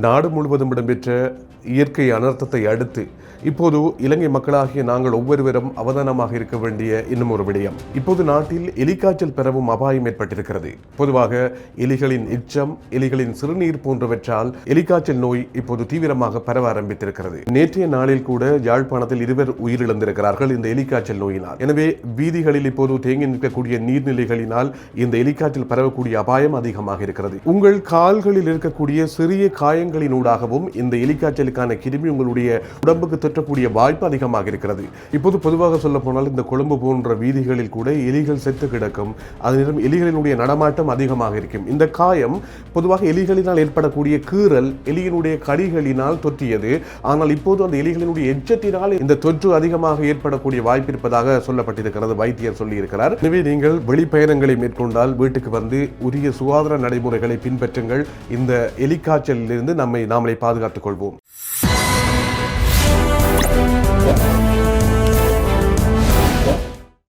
நாடு முழுவதும் இடம்பெற்ற இயற்கை அனர்த்தத்தை அடுத்து இப்போது இலங்கை மக்களாகிய நாங்கள் ஒவ்வொருவரும் அவதானமாக இருக்க வேண்டிய இன்னும் ஒரு விடயம். இப்போது நாட்டில் எலிக்காய்ச்சல் பெறவும் அபாயம் ஏற்பட்டிருக்கிறது. பொதுவாக எலிகளின் இச்சம் எலிகளின் சிறுநீர் போன்றவற்றால் எலிக்காய்ச்சல் நோய் இப்போது தீவிரமாக பரவ ஆரம்பித்திருக்கிறது. நேற்றைய நாளில் கூட யாழ்ப்பாணத்தில் இருவர் உயிரிழந்திருக்கிறார்கள் இந்த எலிக்காய்ச்சல் நோயினால். எனவே வீதிகளில் இப்போது தேங்கி நிற்கக்கூடிய நீர்நிலைகளினால் இந்த எலிக்காய்ச்சல் பரவக்கூடிய அபாயம் அதிகமாக இருக்கிறது. உங்கள் கால்களில் இருக்கக்கூடிய சிறிய காய காயங்களினூடாகவும் இந்த எலிக்காய்ச்சலுக்கான கிருமி உங்களுடைய உடம்புக்கு தொற்றக்கூடிய வாய்ப்பு அதிகமாக இருக்கிறது. இப்போது பொதுவாக சொல்ல போனால் இந்த கொழும்பு போன்ற வீதிகளில் கூட எலிகள் செத்து கிடக்கும். அதனிடம் எலிகளினுடைய நடமாட்டம் அதிகமாக இருக்கும். இந்த காயம் பொதுவாக எலிகளினால் ஏற்படக்கூடிய கீறல் எலியினுடைய கடிகளினால் தொற்றியது. ஆனால் இப்போது அந்த எலிகளினுடைய எச்சத்தினால் இந்த தொற்று அதிகமாக ஏற்படக்கூடிய வாய்ப்பு இருப்பதாக சொல்லப்பட்டிருக்கிறது வைத்தியர் சொல்லியிருக்கிறார். எனவே நீங்கள் வெளிப்பயணங்களை மேற்கொண்டால் வீட்டுக்கு வந்து உரிய சுகாதார நடைமுறைகளை பின்பற்றுங்கள். இந்த எலிக்காய்ச்சலிலிருந்து நம்மை நாமளை பாதுகாத்துக் கொள்வோம்.